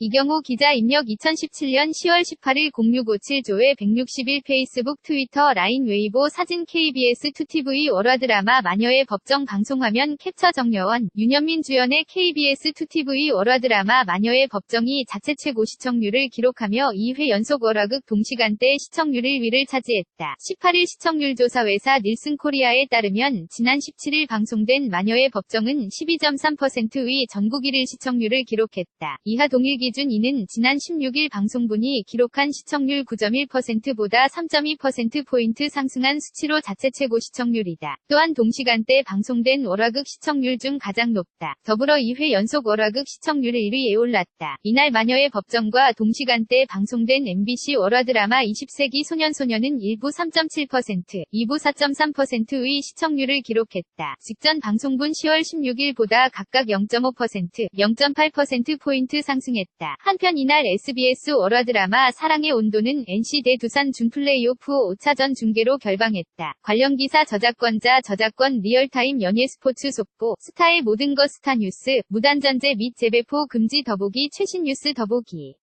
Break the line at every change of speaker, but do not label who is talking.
이경호 기자 입력 2017년 10월 18일 0657조회 161 페이스북 트위터 라인 웨이보 사진 KBS 2TV 월화 드라마 마녀의 법정 방송화면 캡처 정여원 윤현민 주연의 KBS 2TV 월화 드라마 마녀의 법정이 자체 최고 시청률을 기록하며 2회 연속 월화극 동시간대 시청률 1위를 차지했다. 18일 시청률 조사 회사 닐슨 코리아에 따르면 지난 17일 방송된 마녀의 법정은 12.3%의 전국 1위 시청률을 기록했다. 이하 동일 기준 이는 지난 16일 방송분이 기록한 시청률 9.1%보다 3.2%포인트 상승한 수치로 자체 최고 시청률이다. 또한 동시간대 방송된 월화극 시청률 중 가장 높다. 더불어 2회 연속 월화극 시청률 1위에 올랐다. 이날 마녀의 법정과 동시간대 방송된 MBC 월화 드라마 20세기 소년소녀는 1부 3.7%, 2부 4.3%의 시청률을 기록했다. 직전 방송분 10월 16일보다 각각 0.5%, 0.8%포인트 상승했 다. 한편 이날 SBS 월화 드라마 사랑의 온도는 NC 대 두산 준 플레이오프 5차전 중계로 결방했다. 관련 기사 저작권자 저작권 리얼타임 연예 스포츠 속보 스타의 모든 것 스타 뉴스 무단전제 및 재배포 금지 더보기 최신 뉴스 더보기